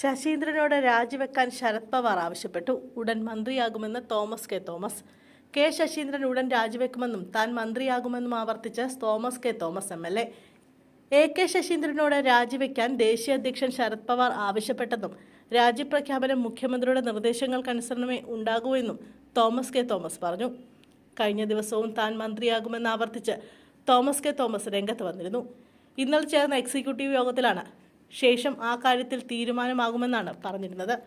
ശശീന്ദ്രനോട് രാജിവെക്കാൻ ശരത് പവാർ ആവശ്യപ്പെട്ടു. ഉടൻ മന്ത്രിയാകുമെന്ന് തോമസ് കെ. തോമസ്. കെ. ശശീന്ദ്രൻ ഉടൻ രാജിവെക്കുമെന്നും താൻ മന്ത്രിയാകുമെന്നും ആവർത്തിച്ച് Thomas K. Thomas M. L. A. A. K. ശശീന്ദ്രനോട് രാജിവെക്കാൻ ദേശീയ അധ്യക്ഷൻ ശരത് പവാർ ആവശ്യപ്പെട്ടെന്നും രാജ്യപ്രഖ്യാപനം മുഖ്യമന്ത്രിയുടെ നിർദ്ദേശങ്ങൾക്കനുസരണമേ ഉണ്ടാകൂ എന്നും തോമസ് കെ. തോമസ് പറഞ്ഞു. കഴിഞ്ഞ ദിവസവും താൻ മന്ത്രിയാകുമെന്ന് ആവർത്തിച്ച് തോമസ് കെ. തോമസ് രംഗത്ത് വന്നിരുന്നു. ഇന്നലെ ചേർന്ന എക്സിക്യൂട്ടീവ് യോഗത്തിലാണ് ശേഷം ആ കാര്യത്തിൽ തീരുമാനമാകുമെന്നാണ് പറഞ്ഞിരുന്നത്.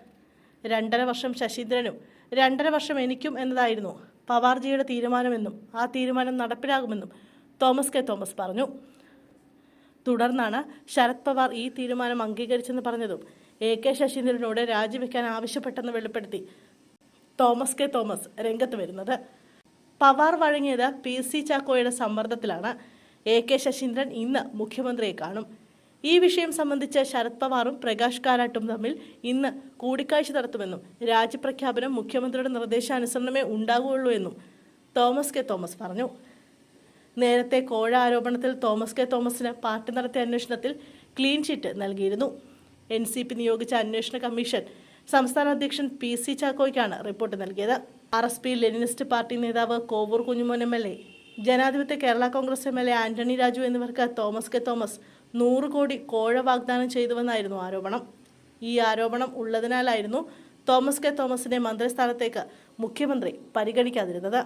രണ്ടര വർഷം ശശീന്ദ്രനും രണ്ടര വർഷം എനിക്കും എന്നതായിരുന്നു പവാർജിയുടെ തീരുമാനമെന്നും ആ തീരുമാനം നടപ്പിലാകുമെന്നും തോമസ് കെ. തോമസ് പറഞ്ഞു. തുടർന്നാണ് ശരത് പവാർ ഈ തീരുമാനം അംഗീകരിച്ചെന്ന് പറഞ്ഞതും എ. കെ. ശശീന്ദ്രനോട് രാജിവെക്കാൻ ആവശ്യപ്പെട്ടെന്ന് വെളിപ്പെടുത്തി തോമസ് കെ. തോമസ് രംഗത്ത് വരുന്നത്. പവാർ വഴങ്ങിയത് പി. സി. ചാക്കോയുടെ സമ്മർദ്ദത്തിലാണ്. എ. കെ. ശശീന്ദ്രൻ ഇന്ന് മുഖ്യമന്ത്രിയെ കാണും. ഈ വിഷയം സംബന്ധിച്ച് ശരത് പവാറും പ്രകാശ് കാരാട്ടും തമ്മിൽ ഇന്ന് കൂടിക്കാഴ്ച നടത്തുമെന്നും രാജ്യപ്രഖ്യാപനം മുഖ്യമന്ത്രിയുടെ നിർദ്ദേശാനുസരണമേ ഉണ്ടാകുകയുള്ളൂ എന്നും തോമസ് കെ തോമസ് പറഞ്ഞു. നേരത്തെ കോഴ ആരോപണത്തിൽ തോമസ് കെ തോമസിന് പാർട്ടി നടത്തിയ അന്വേഷണത്തിൽ ക്ലീൻ ചിറ്റ് നൽകിയിരുന്നു. എൻ സി പി നിയോഗിച്ച അന്വേഷണ കമ്മീഷൻ സംസ്ഥാന അധ്യക്ഷൻ പി സി ചാക്കോയ്ക്കാണ് റിപ്പോർട്ട് നൽകിയത്. R S P Leninist party നേതാവ് Kovoor Kunjumon M L A ജനാധിപത്യ Kerala Congress M L A Antony Raju എന്നിവർക്ക് തോമസ് കെ തോമസ് നൂറ് കോടി കോഴ വാഗ്ദാനം ചെയ്തുവെന്നായിരുന്നു ആരോപണം. ഈ ആരോപണം ഉള്ളതിനാലായിരുന്നു തോമസ് കെ തോമസിനെ മന്ത്രിസ്ഥാനത്തേക്ക് മുഖ്യമന്ത്രി പരിഗണിക്കാതിരുന്നത്.